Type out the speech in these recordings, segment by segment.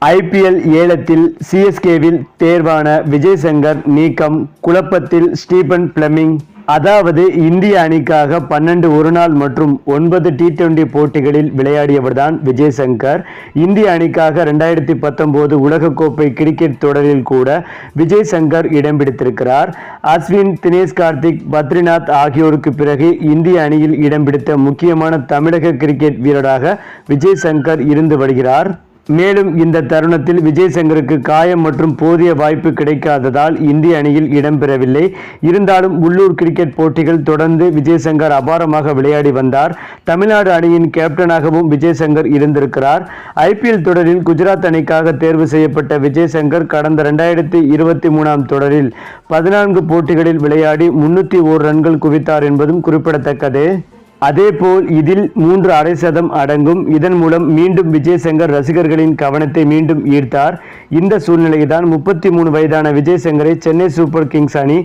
IPL ஏலத்தில் சிஎஸ்கேவில் தேர்வான விஜய் சங்கர் நீக்கம் குழப்பத்தில் ஸ்டீபன் பிளமிங். அதாவது இந்திய அணிக்காக பன்னெண்டு ஒருநாள் மற்றும் ஒன்பது டி டுவெண்டி போட்டிகளில் விளையாடியவர்தான் விஜய் சங்கர் இந்திய அணிக்காக ரெண்டாயிரத்தி பத்தொன்பது உலகக்கோப்பை கிரிக்கெட் தொடரில் கூட விஜய் சங்கர் இடம் பிடித்திருக்கிறார். அஸ்வின் தினேஷ் கார்த்திக் பத்ரிநாத் ஆகியோருக்கு பிறகு இந்திய அணியில் இடம் பிடித்த முக்கியமான தமிழக கிரிக்கெட் வீரராக விஜய் சங்கர் இருந்து வருகிறார். மேலும் இந்த தருணத்தில் விஜய் சங்கருக்கு காயம் மற்றும் போதிய வாய்ப்பு கிடைக்காததால் இந்திய அணியில் இடம்பெறவில்லை. இருந்தாலும் உள்ளூர் கிரிக்கெட் போட்டிகள் தொடர்ந்து விஜய் சங்கர் அபாரமாக விளையாடி வந்தார். தமிழ்நாடு அணியின் கேப்டனாகவும் விஜய் சங்கர் இருந்திருக்கிறார் ஐபிஎல் தொடரில் குஜராத் அணிக்காக தேர்வு செய்யப்பட்ட விஜய் சங்கர் கடந்த ரெண்டாயிரத்தி இருபத்தி மூணாம் தொடரில் பதினான்கு போட்டிகளில் விளையாடி முன்னூற்றி ஓர் ரன்கள் குவித்தார் என்பதும் குறிப்பிடத்தக்கது. அதேபோல் இதில் மூன்று அரை சதம் அடங்கும். இதன் மூலம் மீண்டும் விஜய் சங்கர் ரசிகர்களின் கவனத்தை மீண்டும் ஈர்த்தார். இந்த சூழ்நிலைதான் முப்பத்தி மூணு வயதான விஜய் சங்கரை சென்னை சூப்பர் கிங்ஸ் அணி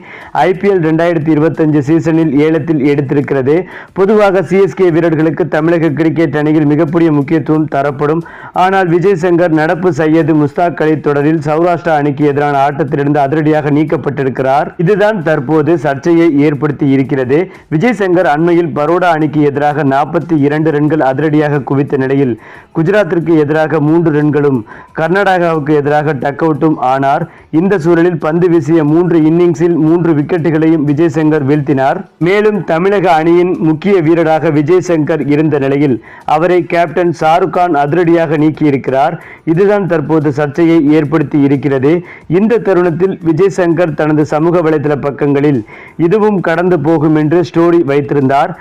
ஐபிஎல் ரெண்டாயிரத்தி இருபத்தஞ்சு சீசனில் ஏலத்தில் எடுத்திருக்கிறது. பொதுவாக சிஎஸ்கே வீரர்களுக்கு தமிழக கிரிக்கெட் அணியில் மிகப்பெரிய முக்கியத்துவம் தரப்படும். ஆனால் விஜய் சங்கர் நடப்பு சையது முஸ்தாக் அலி தொடரில் சௌராஷ்டிரா அணிக்கு எதிரான ஆட்டத்திலிருந்து அதிரடியாக நீக்கப்பட்டிருக்கிறார். இதுதான் தற்போது சர்ச்சையை ஏற்படுத்தி இருக்கிறது. விஜய் சங்கர் அண்மையில் பரோடா அணி அணிக்கு எதிராக நாற்பத்தி இரண்டு ரன்கள் அதிரடியாக குவித்த நிலையில் குஜராத்திற்கு எதிராக மூன்று ரன்களும் கர்நாடகாவுக்கு எதிராக டக் அவுட்டும் ஆனார். இந்த சூழலில் பந்து வீசிய மூன்று இன்னிங்ஸில் மூன்று விக்கெட்டுகளையும் விஜய் சங்கர் வீழ்த்தினார். மேலும் தமிழக அணியின் முக்கிய வீரராக விஜய் சங்கர் இருந்த நிலையில் அவரை கேப்டன் ஷாருக் கான் அதிரடியாக நீக்கியிருக்கிறார். இதுதான் தற்போது சர்ச்சையை ஏற்படுத்தி இருக்கிறது. இந்த தருணத்தில் விஜய் சங்கர் தனது சமூக வலைதள பக்கங்களில் இதுவும் கடந்து போகும் என்று ஸ்டோரி வைத்திருந்தார்.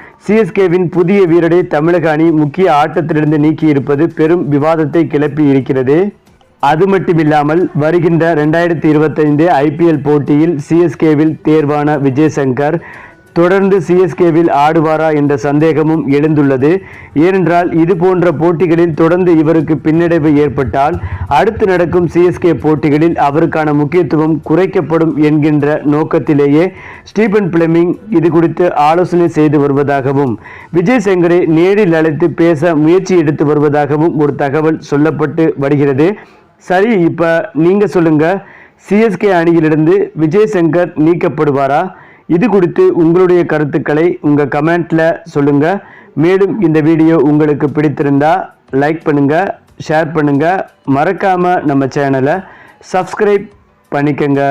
கேவின் புதிய வீரரை தமிழக அணி முக்கிய ஆட்டத்திலிருந்து நீக்கியிருப்பது பெரும் விவாதத்தை கிளப்பி இருக்கிறது. அது மட்டுமில்லாமல் வருகின்ற ரெண்டாயிரத்தி இருபத்தைந்து ஐபிஎல் போட்டியில் சிஎஸ்கேவில் தேர்வான விஜய் சங்கர் தொடர்ந்து சிஎஸ்கேவில் ஆடுவாரா என்ற சந்தேகமும் எழுந்துள்ளது. ஏனென்றால் இது போன்ற போட்டிகளில் தொடர்ந்து இவருக்கு பின்னடைவு ஏற்பட்டால் அடுத்து நடக்கும் சிஎஸ்கே போட்டிகளில் அவருக்கான முக்கியத்துவம் குறைக்கப்படும் என்கின்ற நோக்கத்திலேயே ஸ்டீபன் பிளமிங் இது குறித்து ஆலோசனை செய்து வருவதாகவும் விஜய் சங்கரை நேரில் அழைத்து பேச முயற்சி எடுத்து வருவதாகவும் ஒரு தகவல் சொல்லப்பட்டு வருகிறது. சரி இப்போ நீங்கள் சொல்லுங்கள் சிஎஸ்கே அணியிலிருந்து விஜய் சங்கர் நீக்கப்படுவாரா? இது குறித்து உங்களுடைய கருத்துக்களை உங்கள் கமெண்ட்டில் சொல்லுங்கள் மேலும் இந்த வீடியோ உங்களுக்கு பிடித்திருந்தா லைக் பண்ணுங்கள் ஷேர் பண்ணுங்கள் மறக்காமல் நம்ம சேனலை சப்ஸ்கிரைப் பண்ணிக்கங்க.